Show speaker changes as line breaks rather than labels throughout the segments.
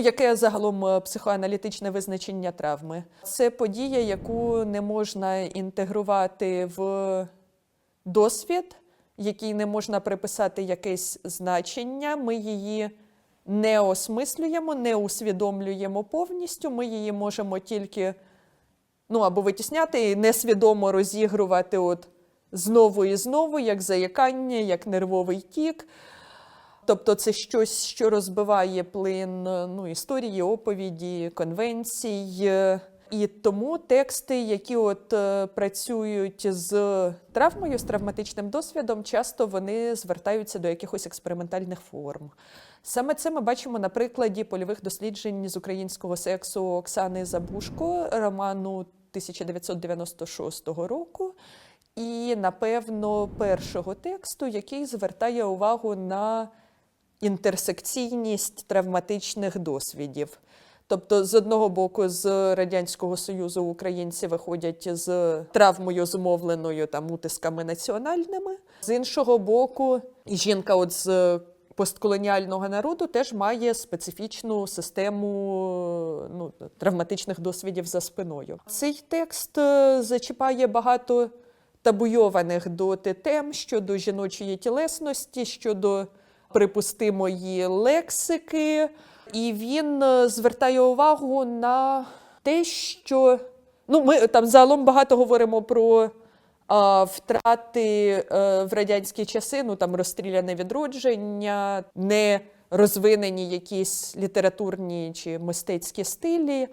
Яке загалом е, психоаналітичне визначення травми? Це подія, яку не можна інтегрувати в досвід, якій не можна приписати якесь значення. Ми її не осмислюємо, не усвідомлюємо повністю. Ми її можемо тільки ну, або витісняти і несвідомо розігрувати от знову і знову, як заякання, як нервовий тік. Тобто це щось, що розбиває плин ну, історії, оповіді, конвенцій. І тому тексти, які от е, працюють з травмою, з травматичним досвідом, часто вони звертаються до якихось експериментальних форм. Саме це ми бачимо на прикладі польових досліджень з українського сексу Оксани Забушко, роману 1996 року. І, напевно, першого тексту, який звертає увагу на інтерсекційність травматичних досвідів. Тобто, з одного боку, з Радянського Союзу українці виходять з травмою зумовленою там утисками національними. З іншого боку, жінка от з постколоніального народу теж має специфічну систему ну, травматичних досвідів за спиною. Цей текст е, зачіпає багато табуйованих доти тем щодо жіночої тілесності, щодо припустимої лексики, і він е, звертає увагу на те, що ну, ми там загалом багато говоримо про втрати е, в радянські часи, ну там розстріляне відродження, не розвинені якісь літературні чи мистецькі стилі.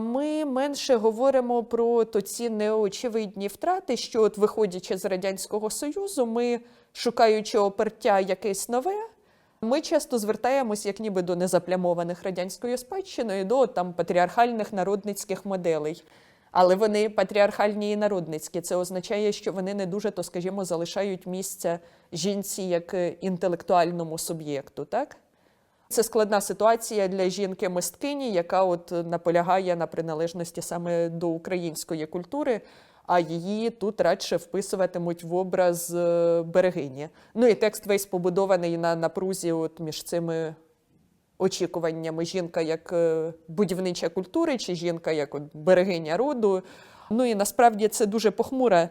Ми менше говоримо про то ці неочевидні втрати, що, от виходячи з Радянського Союзу, ми, шукаючи опертя якесь нове, ми часто звертаємось як ніби до незаплямованих радянською спадщиною, до там патріархальних народницьких моделей. Але вони патріархальні і народницькі. Це означає, що вони не дуже, то скажімо, залишають місце жінці як е, інтелектуальному суб'єкту. так? Це складна ситуація для жінки-мисткині, яка от наполягає на приналежності саме до української культури, а її тут радше вписуватимуть в образ е, берегині. Ну і текст весь побудований на напрузі от між цими очікуваннями жінка як е, будівнича культури, чи жінка як от берегиня роду. Ну і насправді це дуже похмура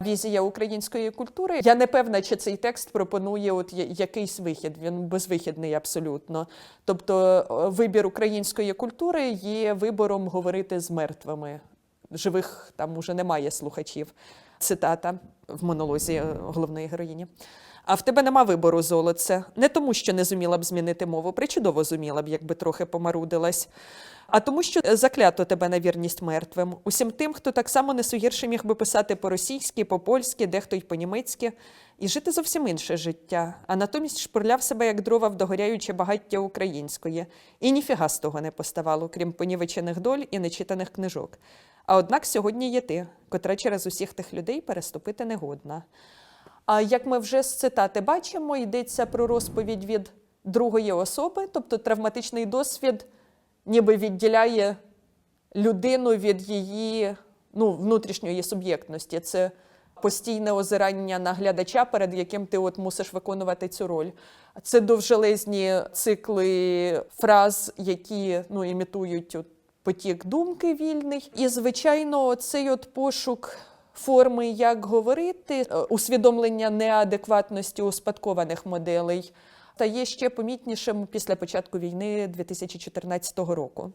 візія української культури. Я не певна, чи цей текст пропонує от якийсь вихід. Він безвихідний абсолютно. Тобто, е, вибір української культури є вибором говорити з мертвими. Живих там уже немає слухачів. Цитата в монолозі е, головної героїні. А в тебе нема вибору золоце. Не тому, що не зуміла б змінити мову, причудово зуміла б, якби трохи помарудилась. А тому, що заклято тебе на вірність мертвим. Усім тим, хто так само несугірше міг би писати по-російськи, по-польськи, дехто й по-німецьки, і жити зовсім інше життя, а натомість шпурляв себе як дрова в догоряюче багаття української. І ніфіга з того не поставало, крім понівечених доль і нечитаних книжок. А однак сьогодні є ти, котра через усіх тих людей переступити не годна. А як ми вже з цитати бачимо, йдеться про розповідь від другої особи, тобто травматичний досвід ніби відділяє людину від її ну, внутрішньої суб'єктності. Це постійне озирання на глядача, перед яким ти от мусиш виконувати цю роль. Це довжелезні цикли фраз, які ну, імітують от, потік думки вільний. І, звичайно, цей от пошук форми, як говорити, е, усвідомлення неадекватності успадкованих моделей стає ще помітнішим після початку війни 2014 року.